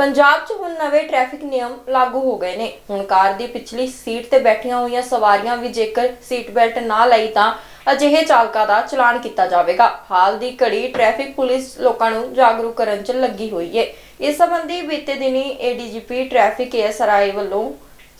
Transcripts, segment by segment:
ਪੰਜਾਬ 'ਚ ਹੁਣ ਨਵੇਂ ਟ੍ਰੈਫਿਕ ਨਿਯਮ ਲਾਗੂ ਹੋ ਗਏ ਨੇ। ਹੁਣ ਕਾਰ ਦੀ ਪਿਛਲੀ ਸੀਟ ਤੇ ਬੈਠੀਆਂ ਹੋਈਆਂ ਸਵਾਰੀਆਂ ਵੀ ਜੇਕਰ ਸੀਟ ਬੈਲਟ ਨਾ ਲਈ ਤਾਂ ਅਜਿਹੇ ਚਾਲਕਾਂ ਦਾ ਚਲਾਨ ਕੀਤਾ ਜਾਵੇਗਾ। ਹਾਲ ਦੀ ਘੜੀ ਟ੍ਰੈਫਿਕ ਪੁਲਿਸ ਲੋਕਾਂ ਨੂੰ ਜਾਗਰੂਕ ਕਰਨ 'ਚ ਲੱਗੀ ਹੋਈ ਹੈ ਇਸ ਸੰਬੰਧੀ ਬੀਤੇ ਦਿਨੀ ਏਡੀਜੀਪੀ ਟ੍ਰੈਫਿਕ ਏਐਸਆਰਆਈ ਵੱਲੋਂ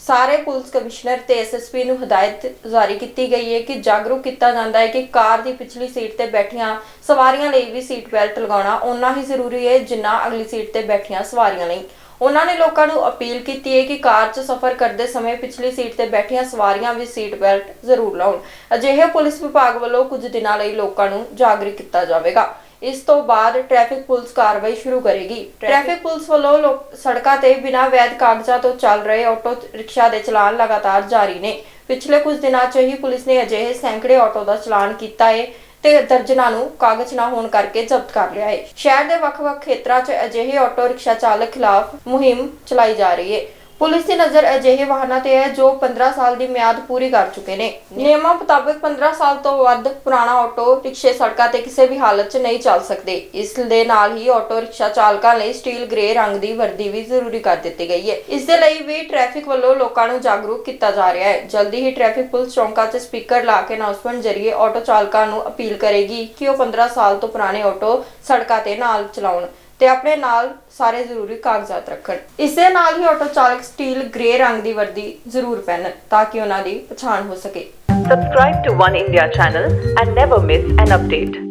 ਸਾਰੇ ਪੁਲਿਸ ਕਮਿਸ਼ਨਰ ਤੇ ਐਸਐਸਪੀ ਨੂੰ ਹਦਾਇਤ ਜਾਰੀ ਕੀਤੀ ਗਈ ਹੈ ਕਿ ਜਾਗਰੂਕ ਕੀਤਾ ਜਾਂਦਾ ਹੈ ਕਿ ਕਾਰ ਦੀ ਪਿਛਲੀ ਸੀਟ ਤੇ ਬੈਠੀਆਂ ਸਵਾਰੀਆਂ ਲਈ ਵੀ ਸੀਟ ਬੈਲਟ ਲਗਾਉਣਾ ਓਨਾ ਹੀ ਜ਼ਰੂਰੀ ਹੈ ਜਿੰਨਾ ਅਗਲੀ ਸੀਟ ਤੇ ਬੈਠੀਆਂ ਸਵਾਰੀਆਂ ਲਈ। ਉਹਨਾਂ ਨੇ ਲੋਕਾਂ ਨੂੰ ਅਪੀਲ ਕੀਤੀ ਹੈ ਕਿ ਕਾਰ 'ਚ ਸਫ਼ਰ ਕਰਦੇ ਸਮੇਂ ਪਿਛਲੀ ਸੀਟ ਤੇ ਬੈਠੀਆਂ ਸਵਾਰੀਆਂ ਵੀ ਸੀਟ ਬੈਲਟ ਜ਼ਰੂਰ ਲਾਉਣ। ਅਜਿਹੇ ਪੁਲਿਸ ਵਿਭਾਗ ਵੱਲੋਂ ਕੁਝ ਦਿਨਾਂ ਲਈ ਲੋਕਾਂ ਨੂੰ ਜਾਗਰੂਕ ਕੀਤਾ ਜਾਵੇਗਾ। ਇਸ ਤੋਂ ਬਾਅਦ ਟ੍ਰੈਫਿਕ ਪੁਲਿਸ ਕਾਰਵਾਈ ਸ਼ੁਰੂ ਕਰੇਗੀ। ਟ੍ਰੈਫਿਕ ਪੁਲਿਸ ਵੱਲੋਂ ਲੋਕ ਸੜਕਾਂ ਤੇ ਬਿਨਾਂ ਵੈਧ ਕਾਗਜ਼ਾਂ ਤੋਂ ਚੱਲ ਰਹੇ ਆਟੋ ਰਿਕਸ਼ਾ ਦੇ ਚਲਾਨ ਲਗਾਤਾਰ ਜਾਰੀ ਨੇ। ਪਿਛਲੇ ਕੁਝ ਦਿਨਾਂ 'ਚ ਹੀ ਪੁਲਿਸ ਨੇ ਅਜਿਹੇ ਸੈਂਕੜੇ ਆਟੋ ਦਾ ਚਲਾਨ ਕੀਤਾ ਹੈ ਤੇ ਦਰਜਨਾਂ ਨੂੰ ਕਾਗਜ਼ ਨਾ ਹੋਣ ਕਰਕੇ ਜ਼ਬਤ ਕਰ ਲਿਆ ਹੈ ਸ਼ਹਿਰ ਦੇ ਵੱਖ-ਵੱਖ ਖੇਤਰਾਂ 'ਚ ਅਜਿਹੇ ਆਟੋ ਰਿਕਸ਼ਾ ਚਾਲਕ ਖਿਲਾਫ ਮੁਹਿੰਮ ਚਲਾਈ ਜਾ ਰਹੀ ਹੈ ਪੁਲਿਸ ਦੀ ਨਜ਼ਰ ਅਜਿਹੇ ਵਾਹਨਾਂ ਤੇ ਹੈ ਜੋ 15 ਸਾਲ ਦੀ ਮਿਆਦ ਪੂਰੀ ਕਰ ਚੁੱਕੇ ਨੇ। ਨਿਯਮਾਂ ਮੁਤਾਬਕ 15 ਸਾਲ ਤੋਂ ਵੱਧ ਪੁਰਾਣਾ ਆਟੋ, ਰਿਕਸ਼ੇ, ਸੜਕਾਂ ਤੇ ਕਿਸੇ ਵੀ ਹਾਲਤ 'ਚ ਨਹੀਂ ਚੱਲ ਸਕਦੇ। ਇਸ ਦੇ ਨਾਲ ਹੀ ਆਟੋ ਰਿਕਸ਼ਾ ਚਾਲਕਾਂ ਲਈ ਸਟੀਲ ਗ੍ਰੇ ਰੰਗ ਦੀ ਵਰਦੀ ਵੀ ਜ਼ਰੂਰੀ ਕਰ ਦਿੱਤੀ ਗਈ ਹੈ। ਇਸ ਦੇ ਲਈ ਵੀ ਟ੍ਰੈਫਿਕ ਵੱਲੋਂ ਲੋਕਾਂ ਨੂੰ ਜਾਗਰੂਕ ਕੀਤਾ ਜਾ ਰਿਹਾ ਹੈ। ਜਲਦੀ ਹੀ ਟ੍ਰੈਫਿਕ ਪੁਲਿਸ ਚੌਂਕਾਂ 'ਚ ਸਪੀਕਰ ਲਾ ਕੇ ਅਨਾਉਂਸਮੈਂਟ ਜ਼ਰੀਏ ਆਟੋ ਚਾਲਕਾਂ ਨੂੰ ਅਪੀਲ ਕਰੇਗੀ ਕਿ ਉਹ 15 ਸਾਲ ਤੋਂ ਪੁਰਾਣੇ ਆਟੋ ਸੜਕਾਂ ਤੇ ਨਾਲ ਚਲਾਉਣ। ਤੇ ਆਪਣੇ ਨਾਲ ਸਾਰੇ ਜ਼ਰੂਰੀ ਕਾਗਜ਼ਾਤ ਰੱਖਣ ਇਸ ਦੇ ਨਾਲ ਹੀ ਆਟੋ ਚਾਲਕ ਸਟੀਲ ਗ੍ਰੇ ਰੰਗ ਦੀ ਵਰਦੀ ਜ਼ਰੂਰ ਪਹਿਨਣ, ਤਾਂ ਕਿ ਉਹਨਾਂ ਦੀ ਪਛਾਣ ਹੋ ਸਕੇ Subscribe to One India channel and never miss an update.